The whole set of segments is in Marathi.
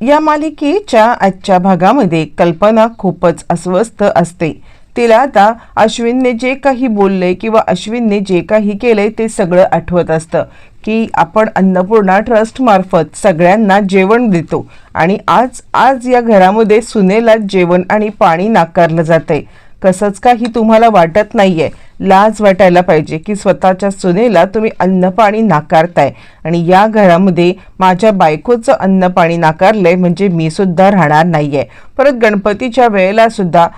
या मालिकेच्या आजच्या भागामध्ये कल्पना खूपच अस्वस्थ असते. तिला आता अश्विनने जे काही बोलले किंवा अश्विनने जे काही केले ते सगळं आठवत असतं की आपण अन्नपूर्णा ट्रस्टमार्फत सगळ्यांना जेवण देतो आणि आज आज या घरामध्ये सुनेला जेवण आणि पाणी नाकारलं जातंय. कसंच काही तुम्हाला वाटत नाहीये लाज वाटायला पाहिजे की स्वतःच्या सुनेला तुम्ही अन्नपाणी नाकारताय. आणि या घरामध्ये माझ्या बायकोचं अन्नपाणी नाकारलंय म्हणजे मी सुद्धा राहणार नाहीये. परत गणपतीच्या वेळेला सुद्धा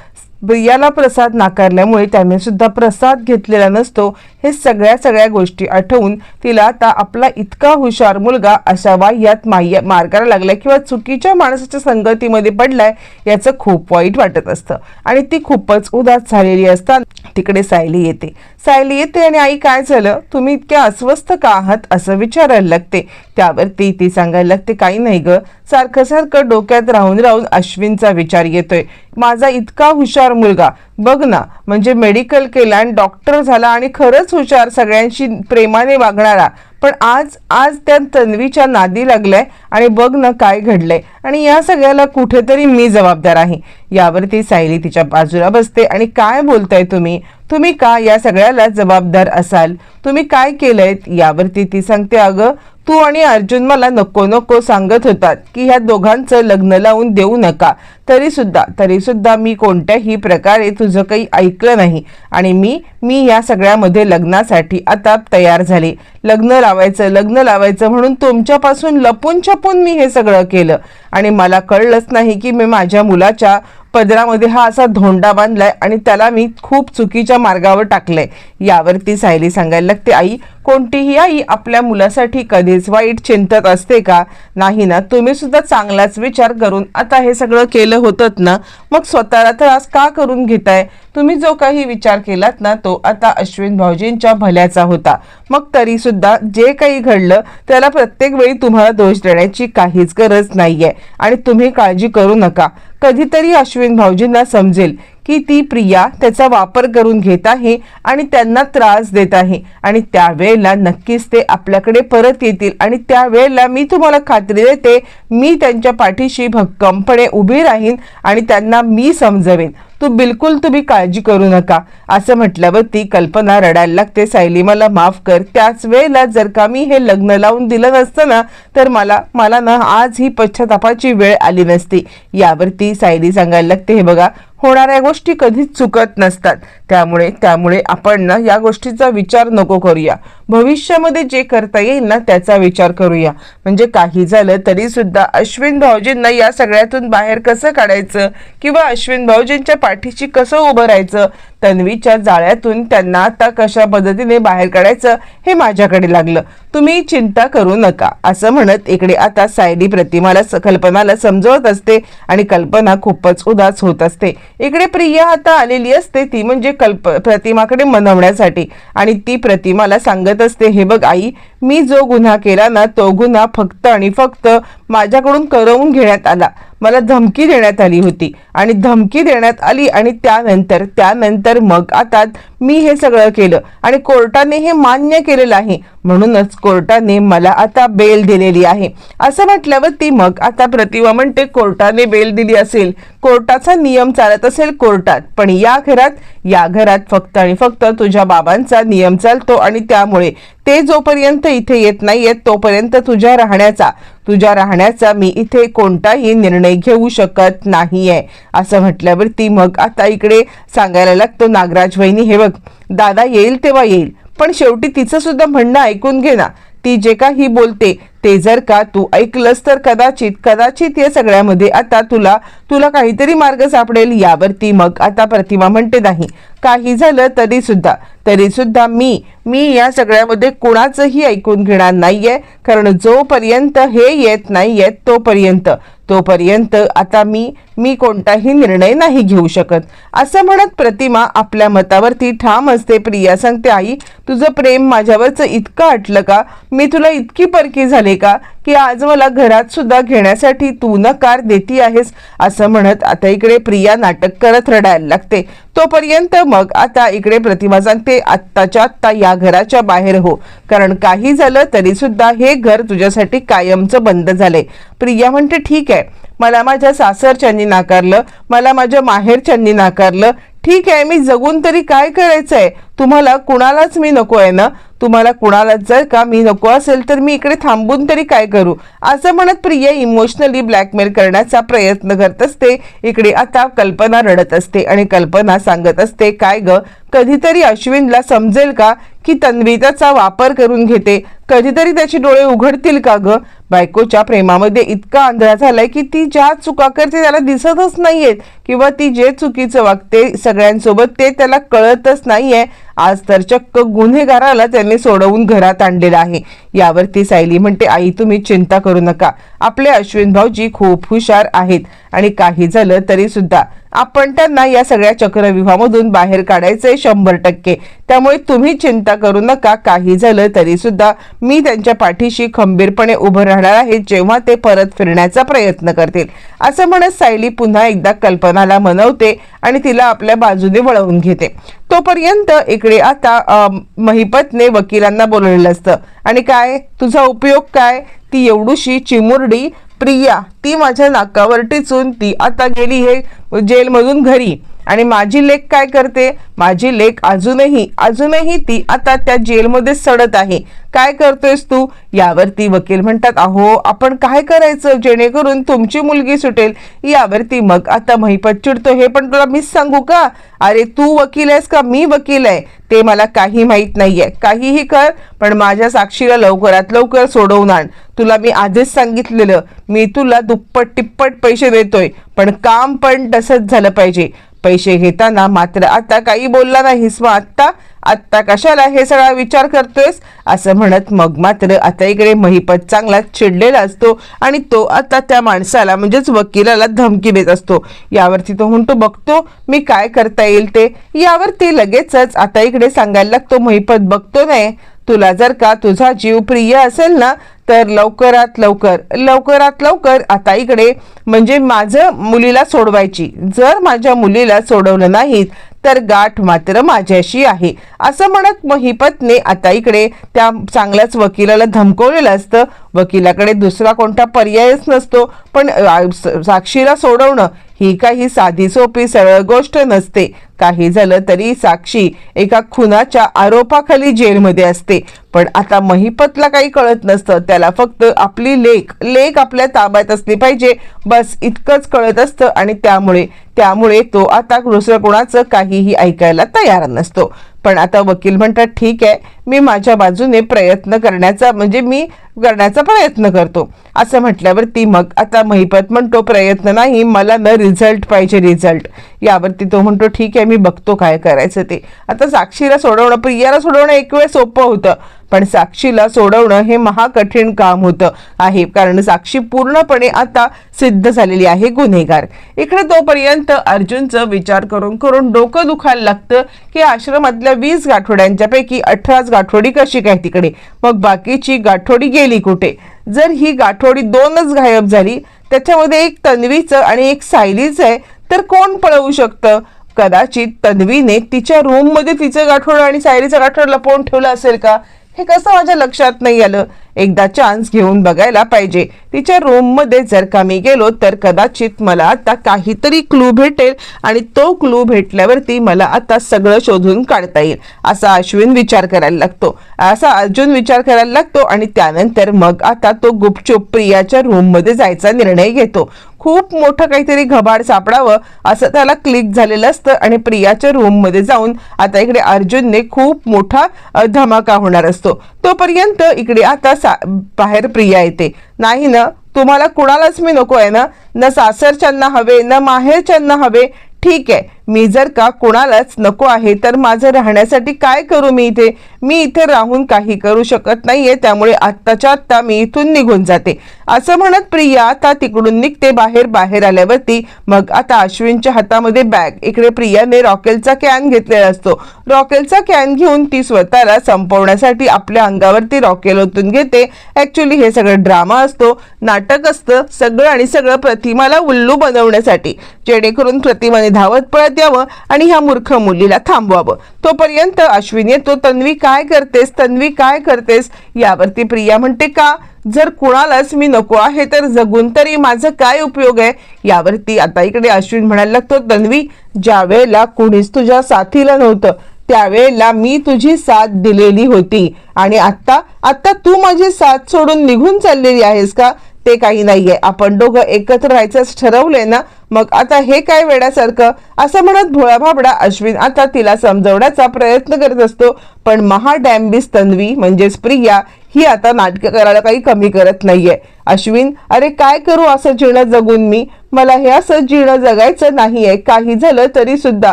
प्रियाला प्रसाद नाकारल्यामुळे त्याने सुद्धा प्रसाद घेतलेला नसतो हे सगळ्या सगळ्या गोष्टी आठवून तिला आता आपला इतका हुशार मुलगा असावा यात माय मार्गाला लागलाय किंवा चुकीच्या माणसाच्या संगतीमध्ये पडलाय याचं खूप वाईट वाटत असतं. आणि ती खूपच उदास झालेली असताना तिकडे सायली येते. सायली येते आणि आई काय झालं? तुम्ही इतक्या अस्वस्थ का आहात? असं विचारायला लागते. त्यावरती ती सांगायला लागते काही नाही ग. सारखं सारखं डोक्यात राहून राहून अश्विनचा विचार येतोय. माझा इतका हुशार मुलगा. बघ ना म्हणजे मेडिकल केला आणि डॉक्टर झाला आणि खरंच हुशार सगळ्यांशी प्रेमाने वागणारा. पण आज आज त्या तन्वीच्या नादी लागलाय आणि बघ ना काय घडलंय. आणि या सगळ्याला कुठेतरी मी जबाबदार आहे. यावरती सायली तिच्या बाजूला बसते आणि काय बोलताय तुम्ही? तुम्ही का या सगळ्याला जबाबदार असाल? तुम्ही काय केलंय? यावरती ती सांगते अगं तू आणि अर्जुन मला नको नको सांगत होतात की ह्या दोघांचं लग्न लावून देऊ नका. तरी सुद्धा तरी सुद्धा मी कोणत्याही प्रकारे तुझं काही ऐकलं नाही आणि मी मी या सगळ्यामध्ये लग्नासाठी आता तयार झाले. लग्न लावायचं लग्न लावायचं म्हणून तुमच्यापासून लपून छपून मी हे सगळं केलं. आणि मला कळलंच नाही की मी माझ्या मुलाच्या पदरामध्ये हा असा धोंडा बांधलाय आणि त्याला मी खूप चुकीच्या मार्गावर टाकलंय. यावरती सायली सांगायला लागते आई कोणतीही आई आपल्या मुलासाठी कधीच वाईट चिंतत असते का? नाही ना. तुम्ही सुद्धा चांगलाच विचार करून आता हे सगळं केलं होतं ना? मग स्वतःला त्रास का करून घेताय? तुम्ही जो काही विचार केलात ना तो आता अश्विन भाऊजींच्या भल्याचा होता. मग तरी सुद्धा जे काही घडलं त्याला प्रत्येक वेळी तुम्हाला दोष देण्याची काहीच गरज नाहीये. आणि तुम्ही काळजी करू नका. कधीतरी अश्विन भाऊजींना समजेल की ती प्रिया त्याचा वापर करून घेत आहे आणि त्यांना त्रास देत आहे. आणि त्यावेळेला नक्कीच ते आपल्याकडे परत येतील. आणि त्यावेळेला मी तुम्हाला खात्री देते मी त्यांच्या पाठीशी भक्कमपणे उभी राहीन आणि त्यांना मी समजवेन. तू बिलकुल तुम्ही काळजी करू नका. असं म्हटल्यावर ती कल्पना रडायला लागते. सायली मला माफ कर. त्याच वेळेला जर का मी हे लग्न लावून दिलं नसतं ना तर मला मला ना आज ही पश्चातापाची वेळ आली नसती. यावरती सायली सांगायला लागते हे बघा होणाऱ्या गोष्टी कधीच चुकत नसतात. त्यामुळे त्यामुळे आपण ना या गोष्टीचा विचार नको करूया. भविष्यामध्ये जे करता येईल ना त्याचा विचार करूया. म्हणजे काही झालं तरी सुद्धा अश्विन भाऊजींना या सगळ्यातून बाहेर कसं काढायचं? किंवा अश्विन भाऊजींच्या पाठीशी कसं उभं राहायचं? तन्वीच्या जाळ्यातून त्यांना आता कशा पद्धतीने बाहेर काढायचं हे माझ्याकडे लागलं. तुम्ही चिंता करू नका असं म्हणत इकडे आता सायली प्रतिमाला स- कल्पनाला समजवत असते आणि कल्पना खूपच उदास होत असते. इकडे प्रिया आता आलेली असते ती म्हणजे कल्प प्रतिमाकडे मनवण्यासाठी आणि ती प्रतिमाला सांगत असते हे बघ आई मी जो गुन्हा केला ना तो गुन्हा फक्त आणि फक्त माझ्याकडून करवून घेण्यात आला. मला धमकी देण्यात आली होती. आणि धमकी देण्यात आली आणि त्यानंतर त्यानंतर मग आता मी हे सगळं केलं आणि कोर्टाने हे मान्य केलेलं आहे. म्हणूनच कोर्टाने मला आता बेल दिलेली आहे. असं म्हटल्यावर ती मग आता प्रतिमा म्हणते कोर्टाने बेल दिली असेल. कोर्टाचा नियम चालत असेल कोर्टात. पण या घरात या घरात फक्त आणि फक्त तुझ्या बाबांचा नियम चालतो आणि त्यामुळे ते जोपर्यंत इथे येत नाहीयेत तोपर्यंत तुझ्या राहण्याचा तुझ्या राहण्याचा मी इथे कोणताही निर्णय घेऊ शकत नाहीये. असं म्हटल्यावर ती मग आता इकडे सांगायला लागतो नागराज वहिनी हे बघ. दादा येईल तेव्हा येईल. पण शेवटी तिचं सुद्धा म्हणणं ऐकून घे ना. ती जे काही बोलते ते जर का तू ऐकलंस तर कदाचित कदाचित या सगळ्यामध्ये आता तुला तुला काहीतरी मार्ग सापडेल. यावरती मग आता प्रतिमा म्हणते नाही. काही झालं तरी सुद्धा तरी सुद्धा मी मी या सगळ्यामध्ये कोणाचंही ऐकून घेणार नाहीये. कारण जोपर्यंत हे येत नाही येत तोपर्यंत तोपर्यंत आता मी मी कोणताही निर्णय नाही घेऊ शकत. असं म्हणत प्रतिमा आपल्या मतावरती ठाम असते. प्रिया सांगते आई तुझं प्रेम माझ्यावरचं इतकं आटलं का? मी तुला इतकी परकी झाले का? की आज मला घरात सुद्धा घेण्यासाठी तू नकार देती आहेस. असं म्हणत आता इकडे प्रिया नाटक करत रडायला लागते. तोपर्यंत मग आता इकडे प्रतिमा सांगते आत्ताच्या आत्ता या घराच्या बाहेर हो. कारण काही झालं तरी सुद्धा हे घर तुझ्यासाठी कायमचं बंद झालंय. प्रिया म्हणते ठीक आहे. मला माझ्या सासरच्यांनी नाकारलं मला माझ्या माहेरच्यांनी नाकारलं. ठीक आहे मी जगून तरी काय करायचं आहे तुम्हाला कुणालाच मी नको आहे ना? तुम्हाला कुणालाच जर का मी नको असेल तर मी इकडे थांबून तरी काय करू? असं म्हणत प्रिया इमोशनली ब्लॅकमेल करण्याचा प्रयत्न करत असते. इकडे आता कल्पना रडत असते आणि कल्पना सांगत असते काय ग? कधीतरी अश्विनला समजेल का? की तन्वी त्याचा वापर करून घेते. कधीतरी त्याचे डोळे उघडतील का ग? बायकोच्या प्रेमामध्ये इतका आंधळा झालाय की ती ज्या चुका करते त्याला दिसतच नाहीयेत. किंवा ती जे चुकीचं वागते सगळ्यांसोबत ते त्याला कळतच नाहीये. आज तर चक्क गुन्हेगाराला त्यांनी सोडवून घरात आणलेलं आहे. यावरती सायली म्हणते आई तुम्ही चिंता करू नका. आपले अश्विन भाऊजी खूप हुशार आहेत आणि काही झालं तरी सुद्धा आपण त्यांना या सगळ्या चक्रव्यूहामधून बाहेर काढायचंय शंभर टक्के. त्यामुळे तुम्ही चिंता करू नका काही झालं तरी सुद्धा मी त्यांच्या पाठीशी खंबीरपणे उभं राहणार आहे जेव्हा ते परत फिरण्याचा प्रयत्न करतील. असं म्हणत सायली पुन्हा एकदा कल्पनाला मनवते आणि तिला आपल्या बाजूने वळवून घेते. तोपर्यंत इकडे आता महिपतने वकिलांना बोलवलेलं असतं. आणि काय? तुझा उपयोग काय? ती एवढीशी चिमुरडी प्रिया ती माझ्या नाकावर टिचून ती आता गेली हे जेलमधून घरी. आणि माझी लेख काय करते? माझी लेख अजूनही अजूनही ती आता त्या जेलमध्ये सडत आहे. काय करतोयस तू? यावरती वकील म्हणतात अहो आपण काय करायचं? जेणेकरून तुमची मुलगी सुटेल. यावरती मग आता महिपत चिडतो हे पण तुला मीच सांगू का? अरे तू वकील आहेस का? मी वकील आहे. ते मला काही माहीत नाहीये. काहीही कर पण माझ्या साक्षीला लवकरात लवकर सोडवून आण. तुला मी आधीच सांगितलेलं. मी तुला दुप्पट तिप्पट पैसे देतोय. पण काम पण तसंच झालं पाहिजे. पैसे घेताना मात्र आता काही बोलला नाहीस. मग आत्ता आत्ता कशाला हे सगळा विचार करतोयस? असं म्हणत मग मात्र आता इकडे महिपत चांगला चिडलेला असतो आणि तो आता त्या माणसाला म्हणजेच वकिलाला धमकी देत असतो. यावरती तो म्हणतो बघतो मी काय करता येईल ते? यावरती लगेचच आता इकडे सांगायला लागतो महिपत बघतो नाही. तुला जर का तुझा जीव प्रिय असेल ना तर लवकरात लवकर लवकरात लवकर आता इकडे म्हणजे माझं मुलीला सोडवायची. जर माझ्या मुलीला सोडवलं नाहीत तर गाठ मात्र माझ्याशी आहे. असं म्हणत मग ही पत्नी आता इकडे त्या चांगल्याच वकिलाला धमकवलेलं असतं. वकिलाकडे दुसरा कोणता पर्यायच नसतो. पण स- साक्षीला सोडवणं ही काही साधी सोपी सरळ गोष्ट नसते. काही झालं तरी साक्षी एका खुनाच्या आरोपाखाली जेलमध्ये असते. पण आता महिपतला काही कळत नसतं. त्याला फक्त आपली लेख लेख आपल्या ताब्यात असली पाहिजे. बस इतकंच कळत असतं आणि त्यामुळे त्यामुळे तो आता दुसरं कोणाचं काहीही ऐकायला तयार नसतो. पण आता वकील म्हणतात ठीक आहे मी माझ्या बाजूने प्रयत्न करण्याचा म्हणजे मी करण्याचा प्रयत्न करतो. असं म्हटल्यावरती मग आता महिपत म्हणतो प्रयत्न नाही मला न रिझल्ट पाहिजे रिझल्ट. यावरती तो म्हणतो ठीक आहे मी बघतो काय करायचं ते. आता साक्षीला सोडवणं प्रियाला सोडवणं एक वेळ सोपं होतं. पण साक्षीला सोडवणं हे महाकठीण काम होतं आहे. कारण साक्षी पूर्णपणे आता सिद्ध झालेली आहे गुन्हेगार. इकडे तोपर्यंत अर्जुनचं विचार करून करून डोकं दुखायला लागतं की आश्रमातल्या वीस गाठोड्यांच्या पैकी अठराच गाठोडी कशी काय तिकडे? मग बाकीची गाठोडी गेली कुठे? जर ही गाठोडी दोनच गायब झाली त्याच्यामध्ये एक तन्वीचं आणि एक सायलीचं आहे तर कोण पळवू शकतं? कदाचित तन्वीने तिच्या रूममध्ये तिचं गाठोडं आणि सायरीचं गाठोडं लपवून ठेवलं असेल का? हे कसं माझ्या लक्षात नाही आलं. एकदा चान्स घेऊन बघायला पाहिजे. तिच्या रूममध्ये जर का मी गेलो तर कदाचित मला आता काहीतरी क्लू भेटेल आणि तो क्लू भेटल्यावरती मला आता सगळं शोधून काढता येईल असा अश्विन विचार करायला लागतो. असा अर्जुन विचार करायला लागतो आणि त्यानंतर मग आता तो गुपचूप प्रियाच्या रूममध्ये जायचा निर्णय घेतो. खूप मोठं काहीतरी घबाड सापडावं असं त्याला क्लिक झालेलं असतं आणि प्रियाच्या रूममध्ये जाऊन आता इकडे अर्जुनने खूप मोठा धमाका होणार असतो. तोपर्यंत इकडे आता सा बाहेर प्रिया येते. नाही ना तुम्हाला कुणालाच मी नको आहे ना? न सासरच्यांना हवे न माहेरच्यांना हवे. ठीक आहे मी जर का कोणालाच नको आहे तर माझं राहण्यासाठी काय करू मी इथे? मी इथे राहून काही करू शकत नाहीये त्यामुळे आत्ताच्या आत्ता मी इथून निघून जाते. असं म्हणत प्रिया आता तिकडून निघते बाहेर बाहेर आल्यावरती. मग आता अश्विनच्या हातामध्ये बॅग इकडे प्रियाने रॉकेलचा कॅन घेतलेला असतो. रॉकेलचा कॅन घेऊन ती स्वतःला संपवण्यासाठी आपल्या अंगावरती रॉकेल ओतून घेते. ऍक्च्युली हे सगळं ड्रामा असतो नाटक असतं सगळं आणि सगळं प्रतिमाला उल्लू बनवण्यासाठी. जेणेकरून प्रतिमाने धावत पळत द्यावं आणि ह्या मूर्ख मुलीला थांबवावं. तोपर्यंत अश्विन येतो तन्वी काय करतेस? तन्वी काय करतेस? यावरती प्रिया म्हणते का? जर कुणालाच मी नको आहे तर जगून तरी माझं काय उपयोग आहे? यावरती आता इकडे अश्विन म्हणायला लागतो तन्वी ज्या वेळेला कुणीच तुझ्या साथीला नव्हतं त्यावेळेला मी तुझी साथ दिलेली होती. आणि आता आता तू माझी साथ सोडून निघून चाललेली आहेस का? ते काही नाहीये. आपण दोघं एकत्र राहायचं ठरवलंय ना? मग आता हे काय वेड्यासारखं? असं म्हणत भोळा भाबडा अश्विन आता तिला समजवण्याचा प्रयत्न करत असतो. पण महा डॅम्बिस तन्वी म्हणजेच प्रिया ही आता नाटकं करायला काही कमी करत नाहीये. अश्विन अरे काय करू असं जीणं जगून मी? मला हे असं जीणं जगायचं नाहीये. काही झालं तरी सुद्धा.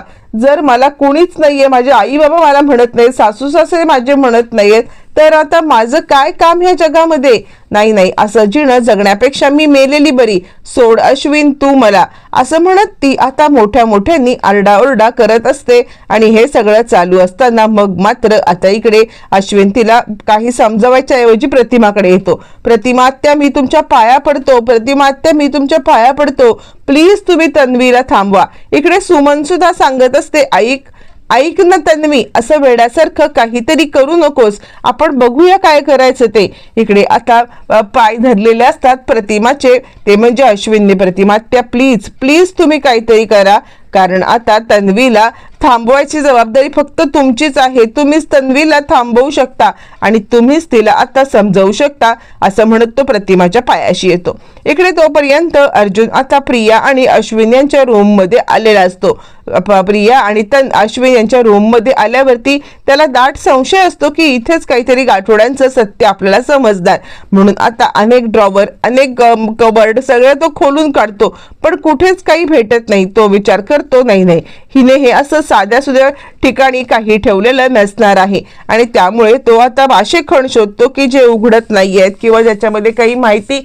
जर मला कोणीच नाहीये माझे आई बाबा मला म्हणत नाही सासू सासरे माझे म्हणत नाहीयेत तर आता माझं काय काम ह्या जगामध्ये? नाही नाही असं जीणं जगण्यापेक्षा मी मेलेली बरी. सोड अश्विन तू मला. असं म्हणत ती आता मोठ्या मोठ्यांनी आरडाओरडा करत असते आणि हे सगळं चालू असताना मग मात्र आता इकडे अश्विन तिला काही समजवायच्या ऐवजी प्रतिमाकडे येतो. प्रतिमात्या मी तुमच्या पाया पडतो. प्रतिमात्या मी तुमच्या पाया पडतो. प्लीज तुम्ही तन्वीला थांबवा. इकडे सुमन सुद्धा सांगत असते ऐक ऐक ना तन्वी असं वेड्यासारखं काहीतरी करू नकोस. आपण बघूया काय करायचं ते. इकडे आता पाय धरलेले असतात प्रतिमाचे. ते म्हणजे अश्विनने प्रतिमा त्या प्लीज प्लीज तुम्ही काहीतरी करा. कारण आता तन्वीला थांबवायची जबाबदारी फक्त तुमचीच आहे. तुम्हीच तन्वीला थांबवू शकता आणि तुम्हीच तिला आता समजवू शकता असं म्हणत तो प्रतिमाच्या पायाशी येतो. इकडे तोपर्यंत अर्जुन आता प्रिया आणि अश्विन यांच्या रूममध्ये आलेला असतो. प्रिया आणि तन अश्विन यांच्या रूममध्ये आल्यावरती त्याला दाट संशय असतो की इथेच काहीतरी गाठोड्यांचं सत्य आपल्याला समजणार. म्हणून आता अनेक ड्रॉवर अनेक कबर्ड सगळं तो खोलून काढतो. पण कुठेच काही भेटत नाही तो विचार करतो नाही नाही हिने हे असं साध्या सुध्या ठिकाणी काही ठेवलेलं नसणार आहे. आणि त्यामुळे तो आता असे खण शोधतो की जे उघडत नाही आहेत किंवा ज्याच्यामध्ये काही माहिती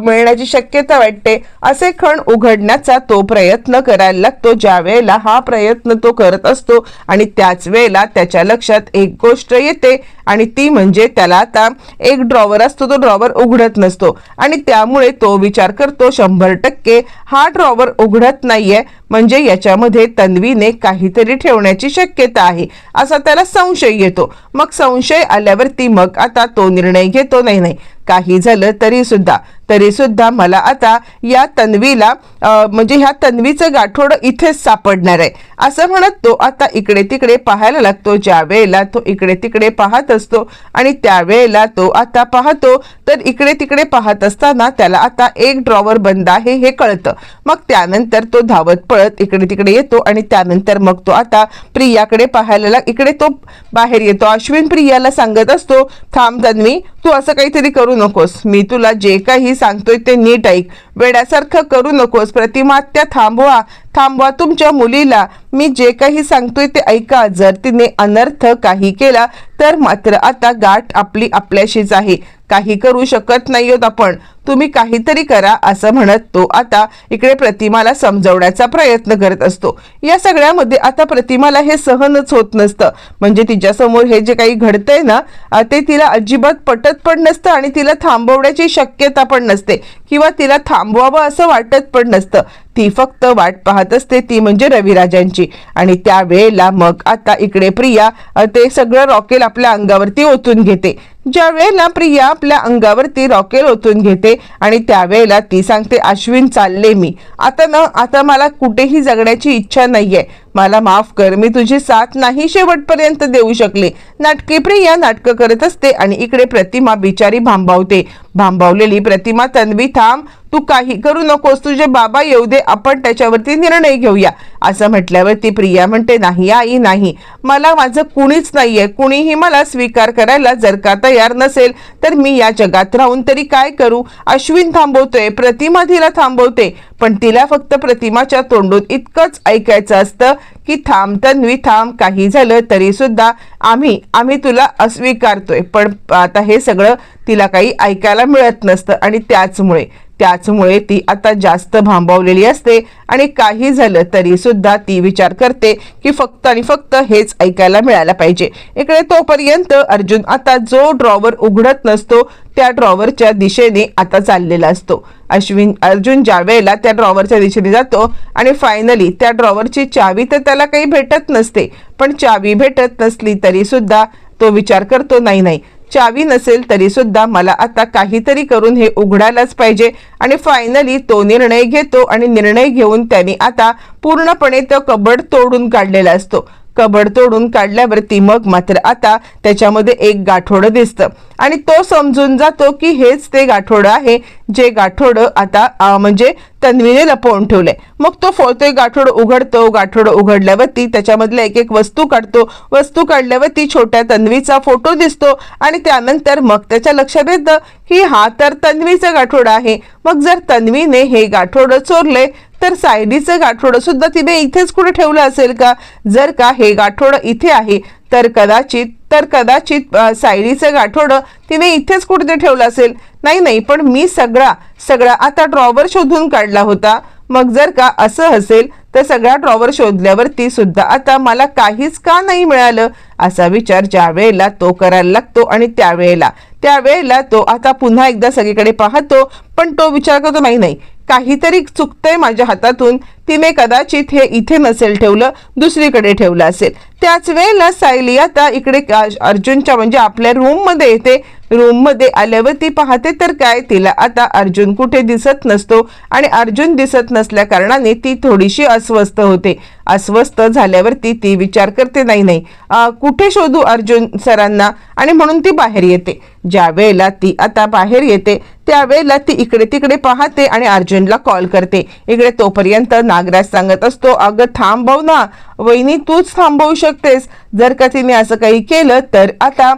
मिळण्याची शक्यता वाटते असे खण उघडण्याचा तो प्रयत्न करायला लागतो. ज्या वेळेला हा प्रयत्न तो करत असतो आणि त्याच वेळेला त्याच्या लक्षात एक गोष्ट येते आणि ती म्हणजे त्याला आता एक ड्रॉवर असतो तो ड्रॉवर उघडत नसतो. आणि त्यामुळे तो विचार करतो शंभर टक्के हा ड्रॉवर उघडत नाहीये. म्हणजे याच्यामध्ये तन्वीने काहीतरी ठेवण्याची शक्यता आहे असा त्याला संशय येतो. मग संशय आल्यावरती मग आता तो निर्णय घेतो नाही नाही. काही झालं तरी सुद्धा. तरीसुद्धा मला आता या तन्वीला म्हणजे ह्या तन्वीचं गाठोड इथेच सापडणार आहे. असं म्हणत तो आता इकडे तिकडे पाहायला लागतो. ज्या वेळेला तो इकडे तिकडे पाहत असतो आणि त्यावेळेला तो आता पाहतो तर इकडे तिकडे पाहत असताना त्याला आता एक ड्रॉवर बंद आहे हे कळतं. मग त्यानंतर तो धावत पळत इकडे तिकडे येतो आणि त्यानंतर मग तो आता प्रियाकडे पाहायला लाग इकडे तो बाहेर येतो. अश्विन प्रियाला सांगत असतो थांब तन्वी तू असं काहीतरी करू नकोस. मी तुला जे काही सांगतोय ते नीट ऐक. वेड्यासारखं करू नकोस. प्रतिमा त्या थांबवा. थांबवा तुमच्या मुलीला. मी जे काही सांगतोय ते ऐका. जर तिने अनर्थ काही केला तर मात्र आता गाठ आपली आपल्याशीच आहे. काही करू शकत नाही आहोत आपण. तुम्ही काहीतरी करा असं म्हणत तो आता इकडे प्रतिमाला समजवण्याचा प्रयत्न करत असतो. या सगळ्यामध्ये आता प्रतिमाला हे सहनच होत नसतं. म्हणजे तिच्यासमोर हे जे काही घडतंय ना ते तिला अजिबात पटत पण नसतं आणि तिला थांबवण्याची शक्यता पण नसते. किंवा तिला थांब थांबवावं असं वाटत पण नसतं. ती फक्त वाट पाहत असते ती म्हणजे रविराजांची. आणि त्या वेळेला मग आता इकडे प्रिया ते सगळं रॉकेल आपल्या अंगावरती ओतून घेते. ज्या वेळेला प्रिया आपल्या अंगावरती रॉकेल ओतून घेते आणि त्यावेळेला ती सांगते अश्विन चालले मी. आता ना आता मला कुठेही जगण्याची इच्छा नाहीये. मला माफ कर मी तुझी साथ नाही शेवटपर्यंत देऊ शकले. नाटके प्रिया नाटकं करत असते आणि इकडे प्रतिमा बिचारी भांबावते. भांबावलेली प्रतिमा तन्वी थांब. तू काही करू नकोस. तुझे बाबा येऊ दे. आपण त्याच्यावरती निर्णय घेऊया. असं म्हटल्यावरती प्रिया म्हणते नाही आई नाही. मला माझं कुणीच नाहीये. कुणीही मला स्वीकार करायला जर का तयार नसेल तर मी या जगात राहून तरी काय करू? अश्विन थांबवतोय प्रतिमा तिला थांबवते. पण तिला फक्त प्रतिमाच्या तोंडून इतकंच ऐकायचं असतं की थांब तन्वी थांब. काही झालं तरी सुद्धा आम्ही आम्ही तुला अस्वीकारतोय. पण आता हे सगळं तिला काही ऐकायला मिळत नसतं आणि त्याचमुळे त्याचमुळे ती आता जास्त भांबवलेली असते आणि काही झालं तरी सुद्धा ती विचार करते की फक्त आणि फक्त हेच ऐकायला मिळायला पाहिजे. इकडे तोपर्यंत अर्जुन आता जो ड्रॉवर उघडत नसतो त्या ड्रॉवरच्या दिशेने आता चाललेला असतो. अश्विन अर्जुन ज्या वेळेला त्या ड्रॉवरच्या दिशेने जातो आणि फायनली त्या ड्रॉवरची चावी तर त्याला काही भेटत नसते पण चावी भेटत नसली तरी सुद्धा तो विचार करतो नाही नाही चावी नसेल तरी सुद्धा मला आता काहीतरी करून हे उघडायलाच पाहिजे. आणि फायनली तो निर्णय घेतो आणि निर्णय घेऊन त्याने आता पूर्णपणे तो कबड तोडून काढलेला असतो. कबड तोडून काढल्यावरती मग मात्र आता त्याच्यामध्ये एक गाठोडं दिसतं. आणि तो समजून जातो की हेच ते गाठोडं आहे जे गाठोडं आता म्हणजे तन्वीने लपवून ठेवलंय. मग तो फो ते गाठोडं उघडतो गाठोडं उघडल्यावरती त्याच्यामधल्या एक एक वस्तू काढतो. वस्तू काढल्यावरती छोट्या तन्वीचा फोटो दिसतो आणि त्यानंतर मग त्याच्या लक्षात येतं की हा तर तन्वीचं गाठोडं आहे. मग जर तन्वीने हे गाठोडं चोरले तर सायलीचं गाठोडं सुद्धा तिने इथेच कुठे ठेवलं असेल का? जर का हे गाठोडं इथे आहे तर कदाचित तर कदाचित सायडीचं सायलीचं गाठोडं तिने इथेच कुठे ठेवलं असेल? नाही नाही पण मी सगळा सगळा आता ड्रॉवर शोधून काढला होता. मग जर का असं असेल तर सगळा ड्रॉवर शोधल्यावरती सुद्धा आता मला काहीच का नाही मिळालं? असा विचार ज्या वेळेला तो करायला लागतो आणि त्यावेळेला त्यावेळेला तो आता पुन्हा एकदा सगळीकडे पाहतो पण तो विचार करतो नाही नाही काहीतरी चुकतंय माझ्या हातातून. तिने कदाचित हे इथे नसेल ठेवलं दुसरीकडे ठेवलं असेल. त्याच वेळेला सायली आता इकडे अर्जुनच्या म्हणजे आपल्या रूममध्ये येते. रूममध्ये आल्यावर ती पाहते तर काय तिला आता अर्जुन कुठे दिसत नसतो आणि अर्जुन दिसत नसल्या कारणाने ती थोडीशी अस्वस्थ होते. अस्वस्थ झाल्यावरती ती विचार करते नाही नाही कुठे शोधू अर्जुन सरांना? आणि म्हणून ती बाहेर येते. ज्या वेळेला ती आता बाहेर येते त्यावेळेला ती इकडे तिकडे पाहते आणि अर्जुनला कॉल करते. इकडे तोपर्यंत नागराज सांगत असतो अगं थांबव ना वहिनी तूच थांबवू शकतेस. जर का तिने असं काही केलं तर आता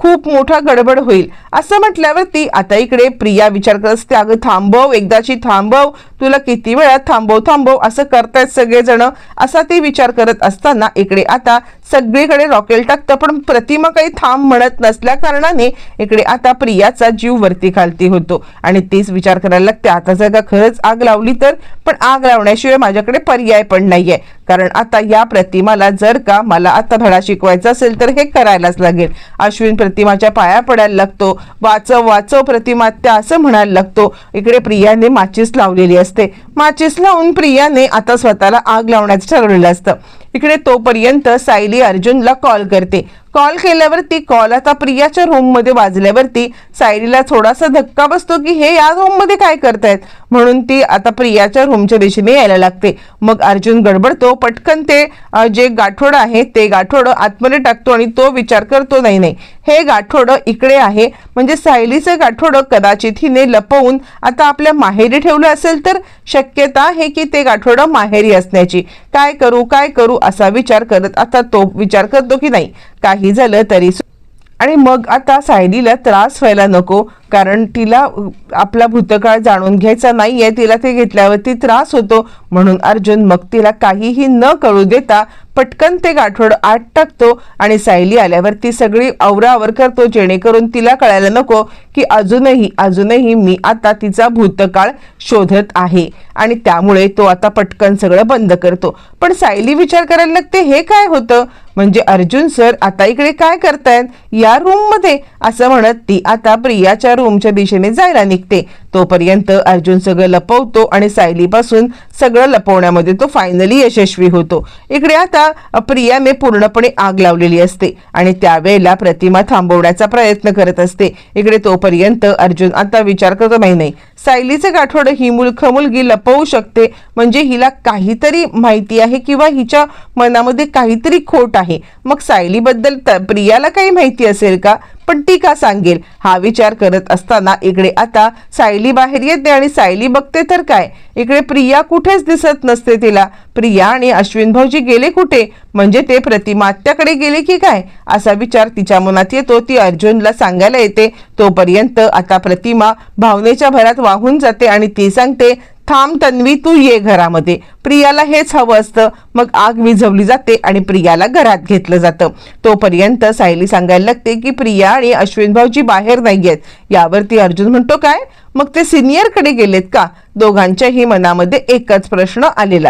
खूप मोठा गडबड होईल. असं म्हटल्यावरती आता इकडे प्रिया विचार करत असते अगं थांबव एकदाची थांबव तुला किती वेळा थांबव थांबव असं करतायत सगळेजण. असा ती विचार करत असताना इकडे आता सगळीकडे रॉकेल टाकतं पण प्रतिमा काही थांब म्हणत नसल्या कारणाने इकडे आता प्रियाचा जीव वरती खालती होतो. आणि तीच विचार करायला लागते आता जर का खरंच आग लावली तर? पण आग लावण्याशिवाय माझ्याकडे पर्याय पण नाहीये. कारण आता या प्रतिमाला जर का मला आता धडा शिकवायचा असेल तर हे करायलाच लागेल. अश्विन प्रतिमाच्या पाया पडायला लागतो. वाचव वाचव प्रतिमा त्या असं म्हणायला लागतो. इकडे प्रियाने माचीस लावलेली असते. माचीस लावून प्रियाने आता स्वतःला आग लावण्याचं ठरवलेलं असतं. इकडे तोपर्यंत सायली अर्जुनला कॉल करते. कॉल केल्यावरती कॉल आता प्रियाच्या रूममध्ये वाजल्यावरती सायरीला थोडासा धक्का बसतो की हे या रूममध्ये काय करतायत? म्हणून ती आता प्रियाच्या रूमच्या दिशेने यायला लागते. मग अर्जुन गडबडतो पटकन ते जे गाठोडं आहे ते गाठोडं आतमध्ये टाकतो आणि तो विचार करतो नाही नाही हे गाठोडं इकडे आहे. म्हणजे सायलीचं गाठोडं कदाचित हिने लपवून आता आपल्या माहेरी ठेवलं असेल तर शक्यता आहे की ते गाठोडं माहेरी असण्याची. काय करू काय करू? असा विचार करत आता तो विचार करतो की नाही काही झालं तरी आणि मग आता सायलीला त्रास व्हायला नको कारण तिला आपला भूतकाळ जाणून घ्यायचा नाहीये तिला ते घेतल्यावरती त्रास होतो. म्हणून अर्जुन मग तिला काहीही न कळू देता पटकन ते गाठोड आत टाकतो आणि सायली आल्यावर ती सगळी आवरावर करतो जेणेकरून तिला कळायला नको की अजूनही अजूनही मी आता तिचा भूतकाळ शोधत आहे. आणि त्यामुळे तो आता पटकन सगळं बंद करतो. पण सायली विचार करायला लागते हे काय होतं? म्हणजे अर्जुन सर आता इकडे काय करतायत? या रूममध्ये. असं म्हणत ती आता प्रियाच्या रूमच्या दिशेने जायला निघते. तोपर्यंत अर्जुन सगळं लपवतो आणि सायलीपासून सगळं लपवण्यामध्ये तो फायनली यशस्वी होतो. इकडे आता प्रियाने पूर्णपणे आग लावलेली असते आणि त्यावेळेला प्रतिमा थांबवण्याचा प्रयत्न करत असते. इकडे तोपर्यंत अर्जुन आता विचार करतो नाही नाही सायलीचं गाठोडं ही मूर्ख मुलगी लपवू शकते. म्हणजे हिला काहीतरी माहिती आहे किंवा हिच्या मनामध्ये काहीतरी खोट आहे. मग सायलीबद्दल प्रियाला काही माहिती असेल का? पण ती का सांगेल. हा विचार करत असताना इकडे आता सायली बाहेर येते आणि सायली बघते तर काय? इकडे प्रिया कुठेच दिसत नसते तिला. प्रिया आणि अश्विन भाऊजी गेले कुठे? म्हणजे ते प्रतिमा आत्याकडे गेले की काय? असा विचार तिच्या मनात येतो. ती अर्जुनला सांगायला येते तोपर्यंत आता प्रतिमा भावनेच्या भरात वाहून जाते आणि ती सांगते थांब तन्वी तू ये घरामध्ये. प्रियाला हेच हवं असतं. मग आग विझवली जाते आणि प्रियाला घरात घेतलं जातं. तोपर्यंत सायली सांगायला लागते की प्रिया आणि अश्विन भाऊजी बाहेर नाही आहेत यावरती अर्जुन म्हणतो काय? मग ते सिनियरकडे गेलेत का? दोघांच्याही मनामध्ये एकच प्रश्न आलेला.